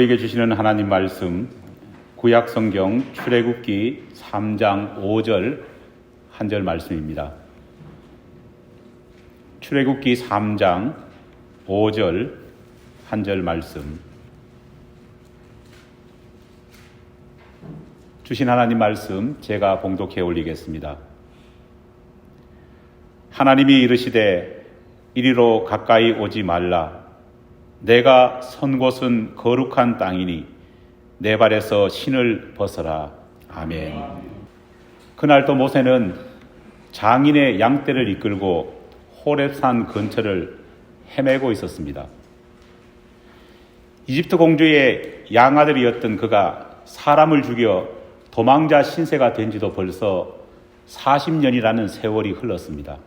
우리에게 주시는 하나님 말씀 구약 성경 출애굽기 3장 5절 한 절 말씀입니다. 출애굽기 3장 5절 한 절 말씀 주신 하나님 말씀 제가 봉독해 올리겠습니다. 하나님이 이르시되 이리로 가까이 오지 말라 내가 선 곳은 거룩한 땅이니 내 발에서 신을 벗어라. 아멘. 그날 또 모세는 장인의 양떼를 이끌고 호렙산 근처를 헤매고 있었습니다. 이집트 공주의 양아들이었던 그가 사람을 죽여 도망자 신세가 된 지도 벌써 40년이라는 세월이 흘렀습니다.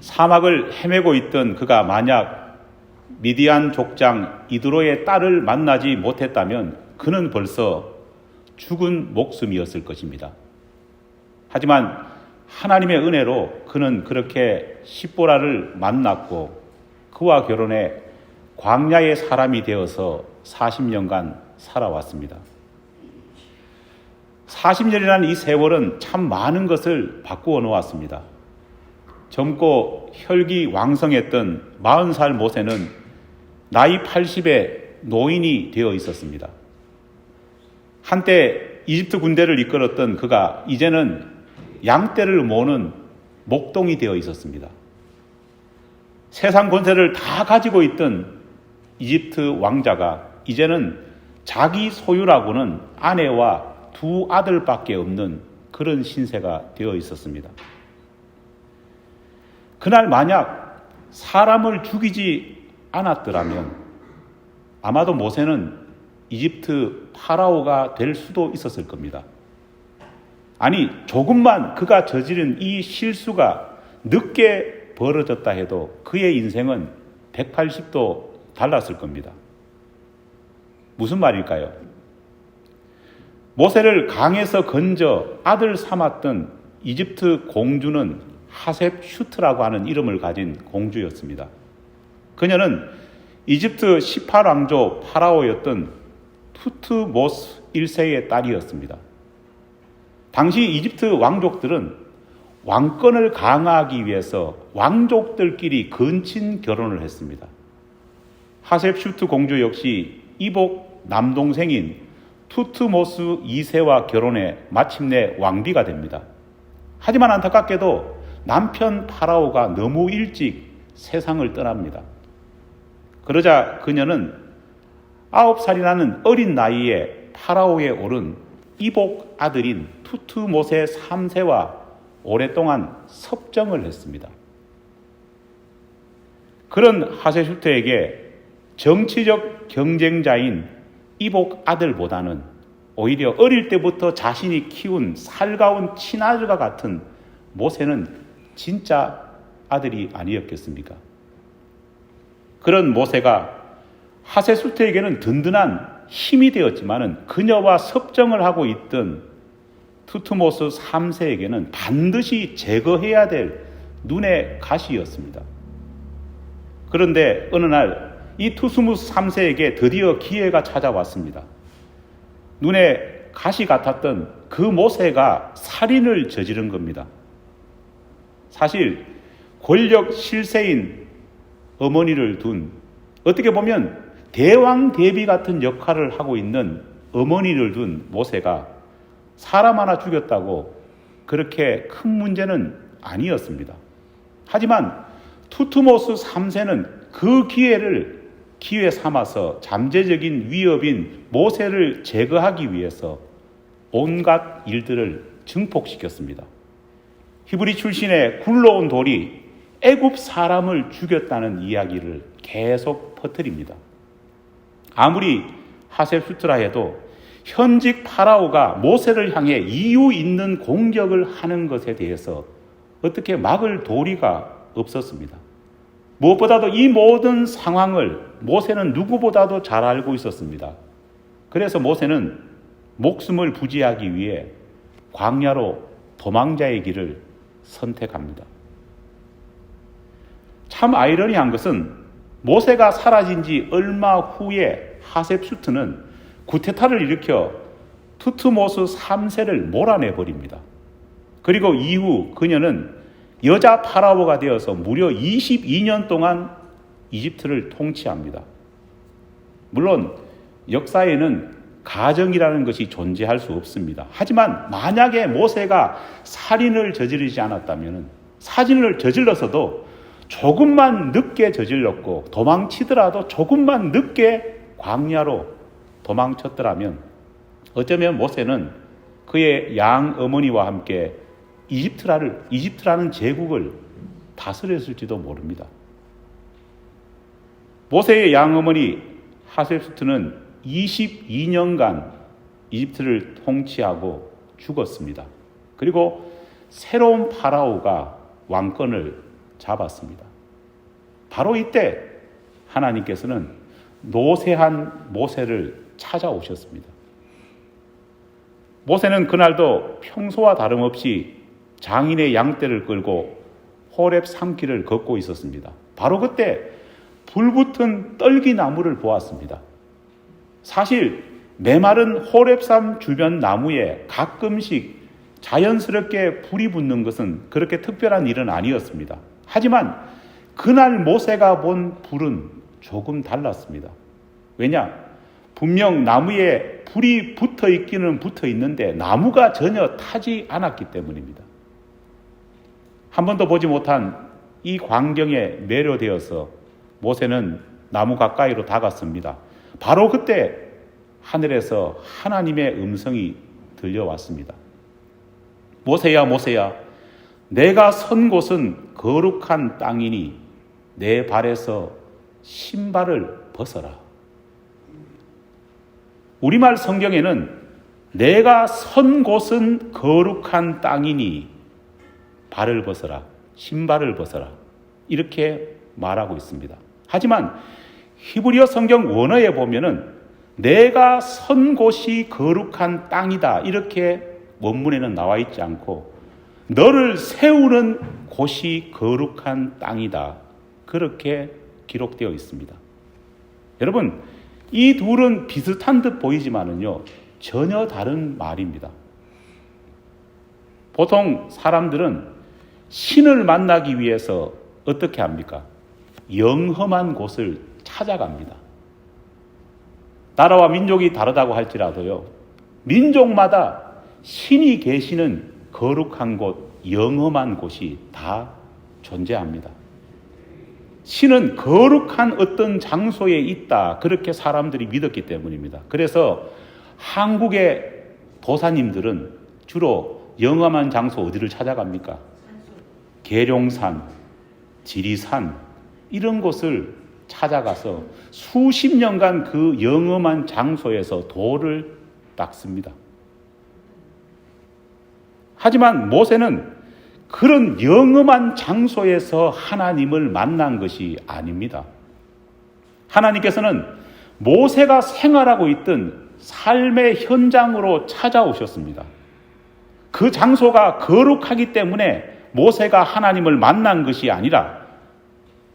사막을 헤매고 있던 그가 만약 미디안 족장 이드로의 딸을 만나지 못했다면 그는 벌써 죽은 목숨이었을 것입니다. 하지만 하나님의 은혜로 그는 그렇게 십보라를 만났고 그와 결혼해 광야의 사람이 되어서 40년간 살아왔습니다. 40년이라는 이 세월은 참 많은 것을 바꾸어 놓았습니다. 젊고 혈기 왕성했던 40살 모세는 나이 80에 노인이 되어 있었습니다. 한때 이집트 군대를 이끌었던 그가 이제는 양떼를 모는 목동이 되어 있었습니다. 세상 권세를 다 가지고 있던 이집트 왕자가 이제는 자기 소유라고는 아내와 두 아들밖에 없는 그런 신세가 되어 있었습니다. 그날 만약 사람을 죽이지 않았더라면 아마도 모세는 이집트 파라오가 될 수도 있었을 겁니다. 아니, 조금만 그가 저지른 이 실수가 늦게 벌어졌다 해도 그의 인생은 180도 달랐을 겁니다. 무슨 말일까요? 모세를 강에서 건져 아들 삼았던 이집트 공주는 하셉 슈트라고 하는 이름을 가진 공주였습니다. 그녀는 이집트 18왕조 파라오였던 투트모스 1세의 딸이었습니다. 당시 이집트 왕족들은 왕권을 강화하기 위해서 왕족들끼리 근친 결혼을 했습니다. 하셉슈트 공주 역시 이복 남동생인 투트모스 2세와 결혼해 마침내 왕비가 됩니다. 하지만 안타깝게도 남편 파라오가 너무 일찍 세상을 떠납니다. 그러자 그녀는 아홉 살이라는 어린 나이에 파라오에 오른 이복 아들인 투트모세 3세와 오랫동안 섭정을 했습니다. 그런 하세슈트에게 정치적 경쟁자인 이복 아들보다는 오히려 어릴 때부터 자신이 키운 살가운 친아들과 같은 모세는 진짜 아들이 아니었겠습니까? 그런 모세가 하세수트에게는 든든한 힘이 되었지만은 그녀와 섭정을 하고 있던 투트모스 3세에게는 반드시 제거해야 될 눈의 가시였습니다. 그런데 어느 날 이 투스무스 3세에게 드디어 기회가 찾아왔습니다. 눈에 가시 같았던 그 모세가 살인을 저지른 겁니다. 사실 권력 실세인 어머니를 둔 어떻게 보면 대왕 대비 같은 역할을 하고 있는 어머니를 둔 모세가 사람 하나 죽였다고 그렇게 큰 문제는 아니었습니다. 하지만 투트모스 3세는 그 기회를 기회 삼아서 잠재적인 위협인 모세를 제거하기 위해서 온갖 일들을 증폭시켰습니다. 히브리 출신의 굴러온 돌이 애굽 사람을 죽였다는 이야기를 계속 퍼뜨립니다. 아무리 하셉수트라 해도 현직 파라오가 모세를 향해 이유 있는 공격을 하는 것에 대해서 어떻게 막을 도리가 없었습니다. 무엇보다도 이 모든 상황을 모세는 누구보다도 잘 알고 있었습니다. 그래서 모세는 목숨을 부지하기 위해 광야로 도망자의 길을 선택합니다. 참 아이러니한 것은 모세가 사라진 지 얼마 후에 하셉수트는 구테타를 일으켜 투트모스 3세를 몰아내 버립니다. 그리고 이후 그녀는 여자 파라오가 되어서 무려 22년 동안 이집트를 통치합니다. 물론 역사에는 가정이라는 것이 존재할 수 없습니다. 하지만 만약에 모세가 살인을 저지르지 않았다면 사진을 저질러서도 조금만 늦게 저질렀고 도망치더라도 조금만 늦게 광야로 도망쳤더라면 어쩌면 모세는 그의 양 어머니와 함께 이집트라를 이집트라는 제국을 다스렸을지도 모릅니다. 모세의 양 어머니 하셉수트는 22년간 이집트를 통치하고 죽었습니다. 그리고 새로운 파라오가 왕권을 잡았습니다. 바로 이때 하나님께서는 노쇠한 모세를 찾아오셨습니다. 모세는 그날도 평소와 다름없이 장인의 양떼를 끌고 호렙 산길을 걷고 있었습니다. 바로 그때 불붙은 떨기나무를 보았습니다. 사실 메마른 호렙산 주변 나무에 가끔씩 자연스럽게 불이 붙는 것은 그렇게 특별한 일은 아니었습니다. 하지만 그날 모세가 본 불은 조금 달랐습니다. 왜냐? 분명 나무에 불이 붙어 있기는 붙어 있는데 나무가 전혀 타지 않았기 때문입니다. 한 번도 보지 못한 이 광경에 매료되어서 모세는 나무 가까이로 다갔습니다. 바로 그때 하늘에서 하나님의 음성이 들려왔습니다. 모세야, 모세야, 내가 선 곳은 거룩한 땅이니 내 발에서 신발을 벗어라. 우리말 성경에는 내가 선 곳은 거룩한 땅이니 발을 벗어라. 신발을 벗어라. 이렇게 말하고 있습니다. 하지만 히브리어 성경 원어에 보면은 내가 선 곳이 거룩한 땅이다. 이렇게 원문에는 나와 있지 않고 너를 세우는 곳이 거룩한 땅이다. 그렇게 기록되어 있습니다. 여러분, 이 둘은 비슷한 듯 보이지만은요, 전혀 다른 말입니다. 보통 사람들은 신을 만나기 위해서 어떻게 합니까? 영험한 곳을 찾아갑니다. 나라와 민족이 다르다고 할지라도요, 민족마다 신이 계시는 거룩한 곳, 영험한 곳이 다 존재합니다. 신은 거룩한 어떤 장소에 있다. 그렇게 사람들이 믿었기 때문입니다. 그래서 한국의 도사님들은 주로 영험한 장소 어디를 찾아갑니까? 계룡산, 지리산, 이런 곳을 찾아가서 수십 년간 그 영험한 장소에서 돌을 닦습니다. 하지만 모세는 그런 영험한 장소에서 하나님을 만난 것이 아닙니다. 하나님께서는 모세가 생활하고 있던 삶의 현장으로 찾아오셨습니다. 그 장소가 거룩하기 때문에 모세가 하나님을 만난 것이 아니라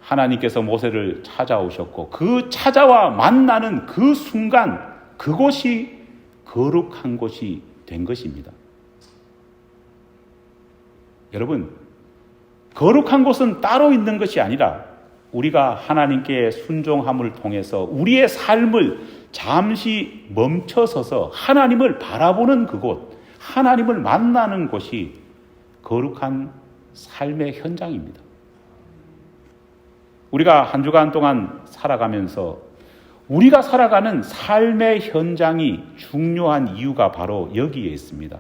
하나님께서 모세를 찾아오셨고 그 찾아와 만나는 그 순간 그곳이 거룩한 곳이 된 것입니다. 여러분, 거룩한 곳은 따로 있는 것이 아니라 우리가 하나님께 순종함을 통해서 우리의 삶을 잠시 멈춰서서 하나님을 바라보는 그곳, 하나님을 만나는 곳이 거룩한 삶의 현장입니다. 우리가 한 주간 동안 살아가면서 우리가 살아가는 삶의 현장이 중요한 이유가 바로 여기에 있습니다.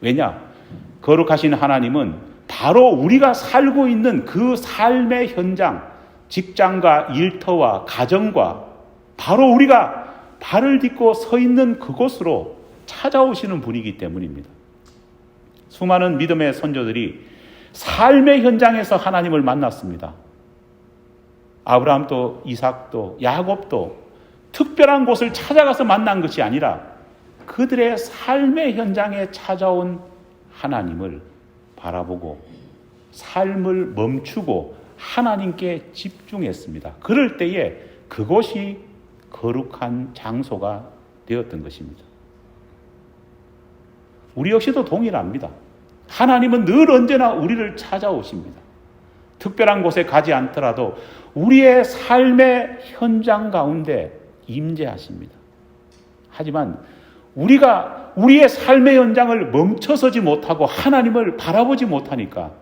왜냐? 거룩하신 하나님은 바로 우리가 살고 있는 그 삶의 현장, 직장과 일터와 가정과 바로 우리가 발을 딛고 서 있는 그곳으로 찾아오시는 분이기 때문입니다. 수많은 믿음의 선조들이 삶의 현장에서 하나님을 만났습니다. 아브라함도 이삭도 야곱도 특별한 곳을 찾아가서 만난 것이 아니라 그들의 삶의 현장에 찾아온 하나님을 바라보고 삶을 멈추고 하나님께 집중했습니다. 그럴 때에 그것이 거룩한 장소가 되었던 것입니다. 우리 역시도 동일합니다. 하나님은 늘 언제나 우리를 찾아오십니다. 특별한 곳에 가지 않더라도 우리의 삶의 현장 가운데 임재하십니다. 하지만 우리가 우리의 삶의 현장을 멈춰서지 못하고 하나님을 바라보지 못하니까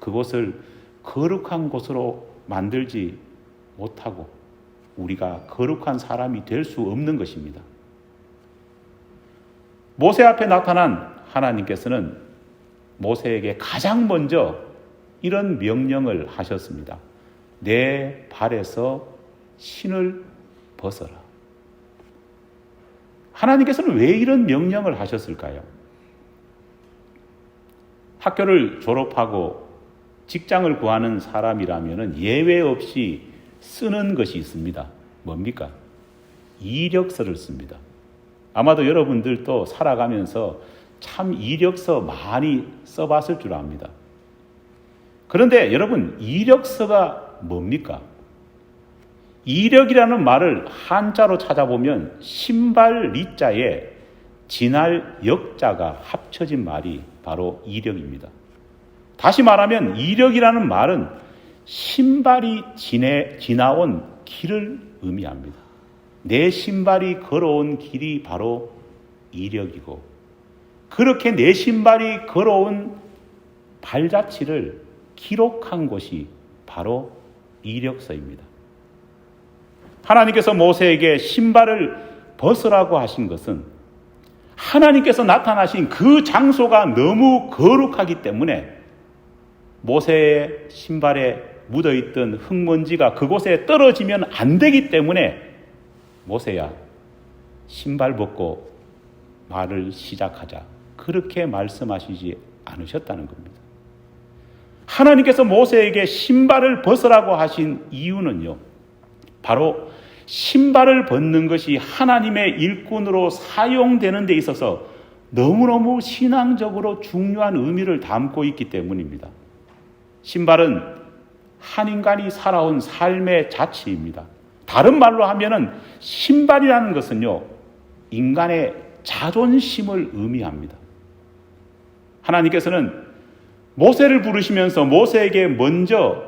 그곳을 거룩한 곳으로 만들지 못하고 우리가 거룩한 사람이 될 수 없는 것입니다. 모세 앞에 나타난 하나님께서는 모세에게 가장 먼저 이런 명령을 하셨습니다. 내 발에서 신을 벗어라. 하나님께서는 왜 이런 명령을 하셨을까요? 학교를 졸업하고 직장을 구하는 사람이라면 예외 없이 쓰는 것이 있습니다. 뭡니까? 이력서를 씁니다. 아마도 여러분들도 살아가면서 참 이력서 많이 써봤을 줄 압니다. 그런데 여러분, 이력서가 뭡니까? 이력이라는 말을 한자로 찾아보면 신발 리자에 진할 역자가 합쳐진 말이 바로 이력입니다. 다시 말하면 이력이라는 말은 신발이 지내, 지나온 길을 의미합니다. 내 신발이 걸어온 길이 바로 이력이고 그렇게 내 신발이 걸어온 발자취를 기록한 것이 바로 이력서입니다. 하나님께서 모세에게 신발을 벗으라고 하신 것은 하나님께서 나타나신 그 장소가 너무 거룩하기 때문에 모세의 신발에 묻어있던 흙먼지가 그곳에 떨어지면 안 되기 때문에 모세야 신발 벗고 말을 시작하자 그렇게 말씀하시지 않으셨다는 겁니다. 하나님께서 모세에게 신발을 벗으라고 하신 이유는요. 바로 신발을 벗는 것이 하나님의 일꾼으로 사용되는 데 있어서 너무너무 신앙적으로 중요한 의미를 담고 있기 때문입니다. 신발은 한 인간이 살아온 삶의 자체입니다. 다른 말로 하면은 신발이라는 것은요, 인간의 자존심을 의미합니다. 하나님께서는 모세를 부르시면서 모세에게 먼저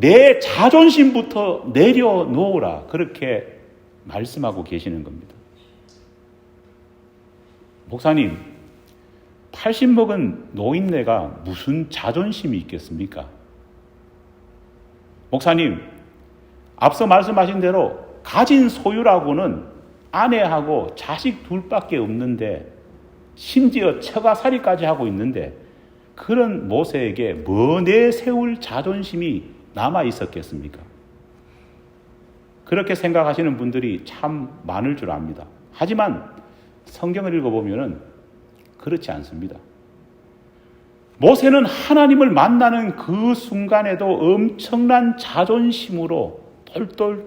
내 자존심부터 내려놓으라. 그렇게 말씀하고 계시는 겁니다. 목사님, 80 먹은 노인네가 무슨 자존심이 있겠습니까? 목사님, 앞서 말씀하신 대로 가진 소유라고는 아내하고 자식 둘밖에 없는데 심지어 처가살이까지 하고 있는데 그런 모세에게 뭐 내세울 자존심이 남아 있었겠습니까? 그렇게 생각하시는 분들이 참 많을 줄 압니다. 하지만 성경을 읽어보면 그렇지 않습니다. 모세는 하나님을 만나는 그 순간에도 엄청난 자존심으로 똘똘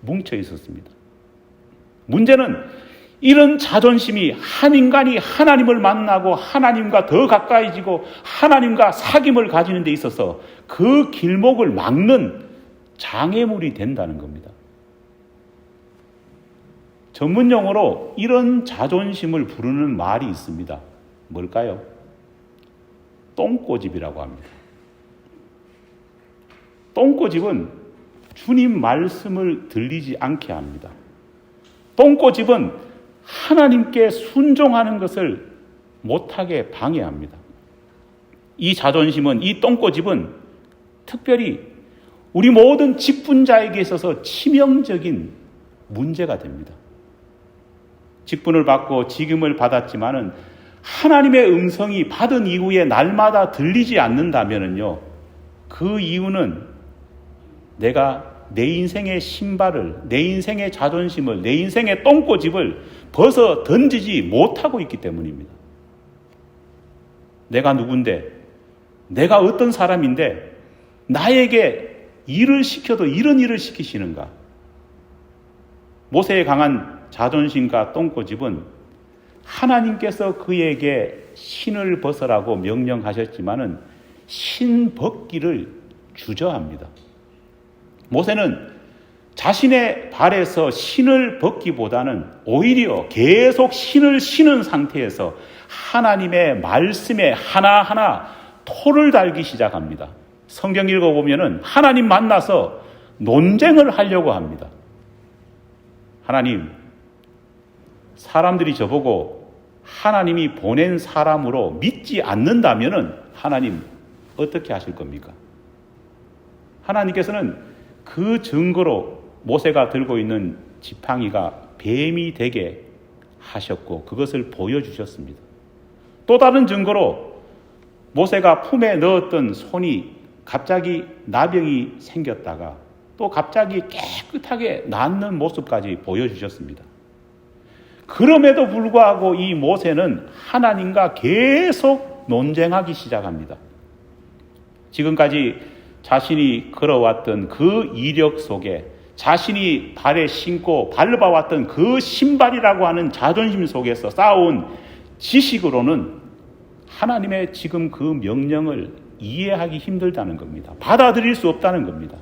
뭉쳐 있었습니다. 문제는 이런 자존심이 한 인간이 하나님을 만나고 하나님과 더 가까이지고 하나님과 사귐을 가지는 데 있어서 그 길목을 막는 장애물이 된다는 겁니다. 전문 용어로 이런 자존심을 부르는 말이 있습니다. 뭘까요? 똥꼬집이라고 합니다. 똥꼬집은 주님 말씀을 들리지 않게 합니다. 똥꼬집은 하나님께 순종하는 것을 못하게 방해합니다. 이 자존심은, 이 똥꼬집은 특별히 우리 모든 직분자에게 있어서 치명적인 문제가 됩니다. 직분을 받고 직임을 받았지만은 하나님의 음성이 받은 이후에 날마다 들리지 않는다면은요, 그 이유는 내가 내 인생의 신발을, 내 인생의 자존심을, 내 인생의 똥꼬집을 벗어 던지지 못하고 있기 때문입니다. 내가 누군데, 내가 어떤 사람인데, 나에게 일을 시켜도 이런 일을 시키시는가? 모세의 강한 자존심과 똥꼬집은 하나님께서 그에게 신을 벗으라고 명령하셨지만은 신 벗기를 주저합니다. 모세는 자신의 발에서 신을 벗기보다는 오히려 계속 신을 신은 상태에서 하나님의 말씀에 하나하나 토를 달기 시작합니다. 성경 읽어보면은 하나님 만나서 논쟁을 하려고 합니다. 하나님, 사람들이 저보고 하나님이 보낸 사람으로 믿지 않는다면은 하나님 어떻게 하실 겁니까? 하나님께서는 그 증거로 모세가 들고 있는 지팡이가 뱀이 되게 하셨고 그것을 보여주셨습니다. 또 다른 증거로 모세가 품에 넣었던 손이 갑자기 나병이 생겼다가 또 갑자기 깨끗하게 낫는 모습까지 보여주셨습니다. 그럼에도 불구하고 이 모세는 하나님과 계속 논쟁하기 시작합니다. 지금까지 자신이 걸어왔던 그 이력 속에 자신이 발에 신고 밟아왔던 그 신발이라고 하는 자존심 속에서 쌓아온 지식으로는 하나님의 지금 그 명령을 이해하기 힘들다는 겁니다. 받아들일 수 없다는 겁니다.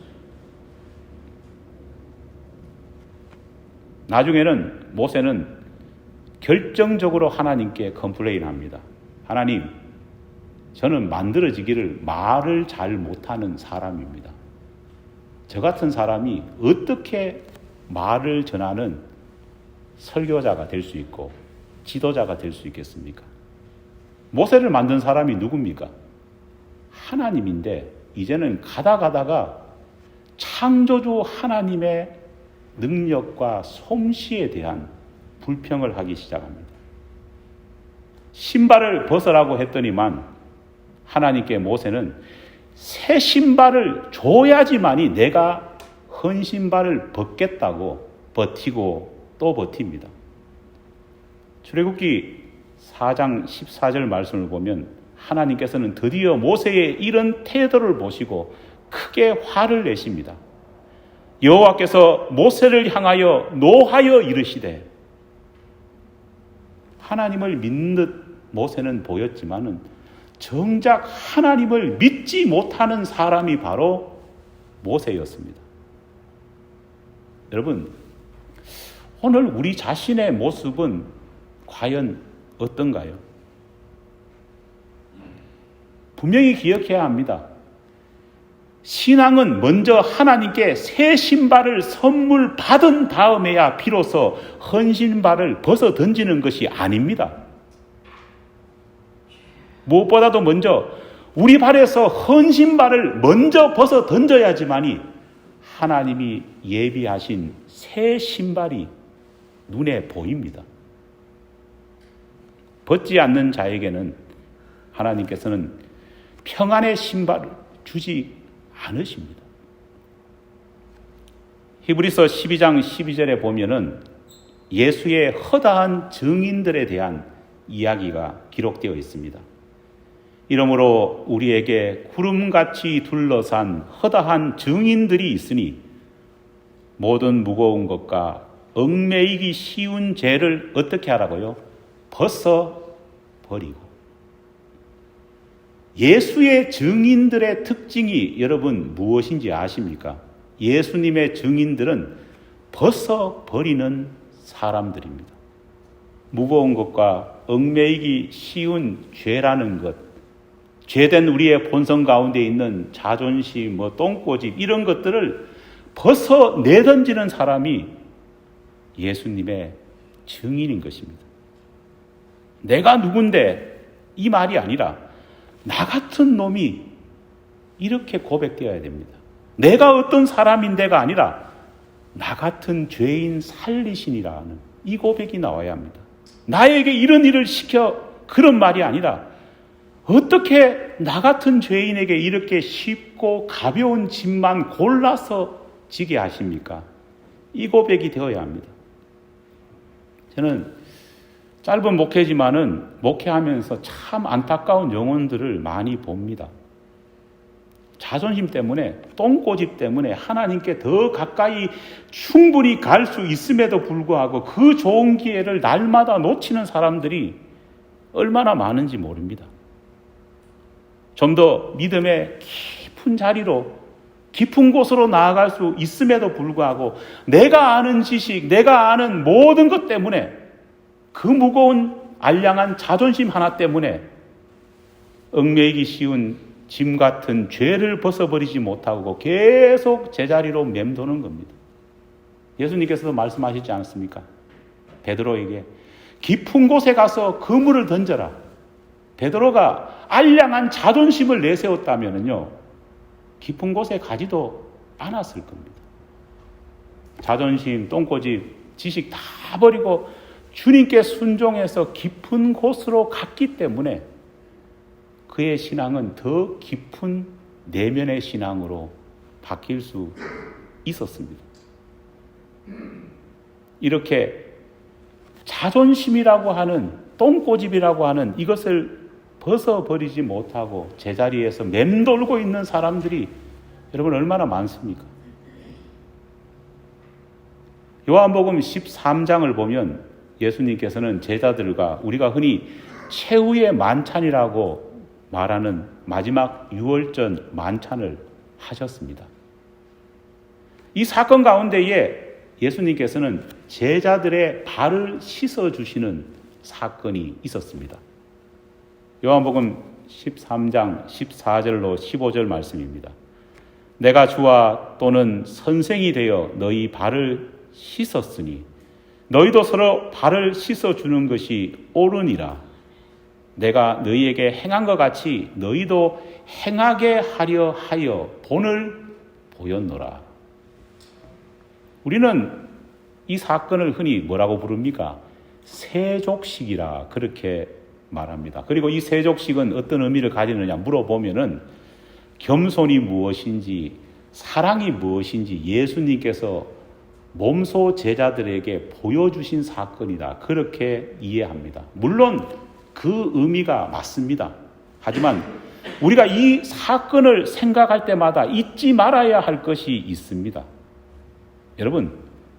나중에는 모세는 결정적으로 하나님께 컴플레인 합니다. 하나님, 저는 만들어지기를 말을 잘 못하는 사람입니다. 저 같은 사람이 어떻게 말을 전하는 설교자가 될 수 있고 지도자가 될 수 있겠습니까? 모세를 만든 사람이 누굽니까? 하나님인데 이제는 가다 가다가 창조주 하나님의 능력과 솜씨에 대한 불평을 하기 시작합니다. 신발을 벗으라고 했더니만 하나님께 모세는 새 신발을 줘야지만이 내가 헌 신발을 벗겠다고 버티고 또 버팁니다. 출애굽기 4장 14절 말씀을 보면 하나님께서는 드디어 모세의 이런 태도를 보시고 크게 화를 내십니다. 여호와께서 모세를 향하여 노하여 이르시되 하나님을 믿는 듯 모세는 보였지만은 정작 하나님을 믿지 못하는 사람이 바로 모세였습니다. 여러분, 오늘 우리 자신의 모습은 과연 어떤가요? 분명히 기억해야 합니다. 신앙은 먼저 하나님께 새 신발을 선물 받은 다음에야 비로소 헌 신발을 벗어 던지는 것이 아닙니다. 무엇보다도 먼저 우리 발에서 헌 신발을 먼저 벗어 던져야지만이 하나님이 예비하신 새 신발이 눈에 보입니다. 벗지 않는 자에게는 하나님께서는 평안의 신발을 주지 않으십니다. 히브리서 12장 12절에 보면은 예수의 허다한 증인들에 대한 이야기가 기록되어 있습니다. 이러므로 우리에게 구름같이 둘러싼 허다한 증인들이 있으니 모든 무거운 것과 얽매이기 쉬운 죄를 어떻게 하라고요? 벗어 버리고. 예수의 증인들의 특징이 여러분 무엇인지 아십니까? 예수님의 증인들은 벗어 버리는 사람들입니다. 무거운 것과 얽매이기 쉬운 죄라는 것, 죄된 우리의 본성 가운데 있는 자존심, 뭐 똥꼬집 이런 것들을 벗어 내던지는 사람이 예수님의 증인인 것입니다. 내가 누군데 이 말이 아니라 나 같은 놈이 이렇게 고백되어야 됩니다. 내가 어떤 사람인데가 아니라 나 같은 죄인 살리신이라는 이 고백이 나와야 합니다. 나에게 이런 일을 시켜 그런 말이 아니라 어떻게 나 같은 죄인에게 이렇게 쉽고 가벼운 짐만 골라서 지게 하십니까? 이 고백이 되어야 합니다. 저는 짧은 목회지만은 목회하면서 참 안타까운 영혼들을 많이 봅니다. 자존심 때문에, 똥꼬집 때문에 하나님께 더 가까이 충분히 갈 수 있음에도 불구하고 그 좋은 기회를 날마다 놓치는 사람들이 얼마나 많은지 모릅니다. 좀 더 믿음의 깊은 자리로 깊은 곳으로 나아갈 수 있음에도 불구하고 내가 아는 지식, 내가 아는 모든 것 때문에 그 무거운 알량한 자존심 하나 때문에 얽매이기 쉬운 짐 같은 죄를 벗어버리지 못하고 계속 제자리로 맴도는 겁니다. 예수님께서도 말씀하시지 않았습니까? 베드로에게 깊은 곳에 가서 그물을 던져라. 베드로가 알량한 자존심을 내세웠다면요, 깊은 곳에 가지도 않았을 겁니다. 자존심, 똥꼬집, 지식 다 버리고 주님께 순종해서 깊은 곳으로 갔기 때문에 그의 신앙은 더 깊은 내면의 신앙으로 바뀔 수 있었습니다. 이렇게 자존심이라고 하는 똥꼬집이라고 하는 이것을 벗어버리지 못하고 제자리에서 맴돌고 있는 사람들이 여러분 얼마나 많습니까? 요한복음 13장을 보면 예수님께서는 제자들과 우리가 흔히 최후의 만찬이라고 말하는 마지막 유월전 만찬을 하셨습니다. 이 사건 가운데에 예수님께서는 제자들의 발을 씻어 주시는 사건이 있었습니다. 요한복음 13장 14절로 15절 말씀입니다. 내가 주와 또는 선생이 되어 너희 발을 씻었으니 너희도 서로 발을 씻어 주는 것이 옳으니라. 내가 너희에게 행한 것 같이 너희도 행하게 하려 하여 본을 보였노라. 우리는 이 사건을 흔히 뭐라고 부릅니까? 세족식이라 그렇게 말합니다. 그리고 이 세족식은 어떤 의미를 가지느냐 물어보면은 겸손이 무엇인지 사랑이 무엇인지 예수님께서 몸소 제자들에게 보여주신 사건이다. 그렇게 이해합니다. 물론 그 의미가 맞습니다. 하지만 우리가 이 사건을 생각할 때마다 잊지 말아야 할 것이 있습니다. 여러분,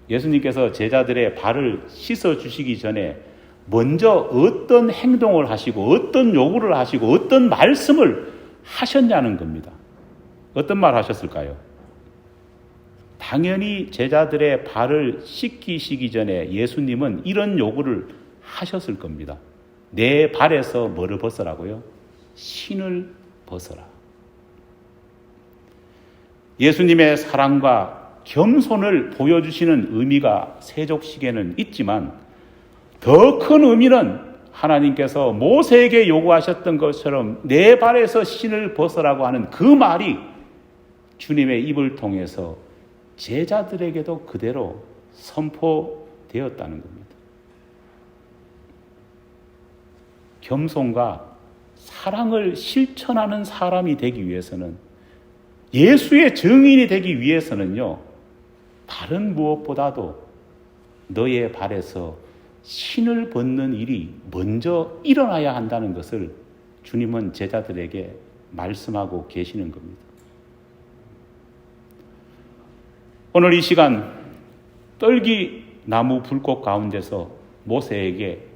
예수님께서 제자들의 발을 씻어 주시기 전에 먼저 어떤 행동을 하시고 어떤 요구를 하시고 어떤 말씀을 하셨냐는 겁니다. 어떤 말 하셨을까요? 당연히 제자들의 발을 씻기시기 전에 예수님은 이런 요구를 하셨을 겁니다. 내 발에서 뭐를 벗으라고요? 신을 벗어라. 예수님의 사랑과 겸손을 보여주시는 의미가 세족식에는 있지만 더 큰 의미는 하나님께서 모세에게 요구하셨던 것처럼 내 발에서 신을 벗으라고 하는 그 말이 주님의 입을 통해서 제자들에게도 그대로 선포되었다는 겁니다. 겸손과 사랑을 실천하는 사람이 되기 위해서는 예수의 증인이 되기 위해서는요, 다른 무엇보다도 너의 발에서 신을 벗는 일이 먼저 일어나야 한다는 것을 주님은 제자들에게 말씀하고 계시는 겁니다. 오늘 이 시간 떨기 나무 불꽃 가운데서 모세에게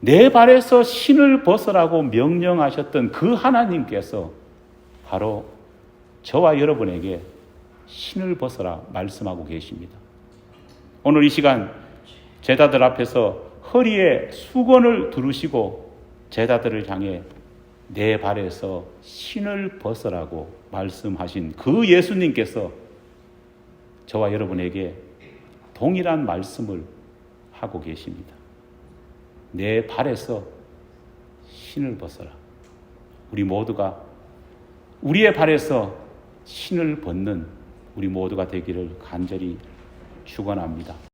내 발에서 신을 벗으라고 명령하셨던 그 하나님께서 바로 저와 여러분에게 신을 벗어라 말씀하고 계십니다. 오늘 이 시간 제자들 앞에서 허리에 수건을 두르시고 제자들을 향해 내 발에서 신을 벗으라고 말씀하신 그 예수님께서 저와 여러분에게 동일한 말씀을 하고 계십니다. 내 발에서 신을 벗어라. 우리 모두가 우리의 발에서 신을 벗는 우리 모두가 되기를 간절히 축원합니다.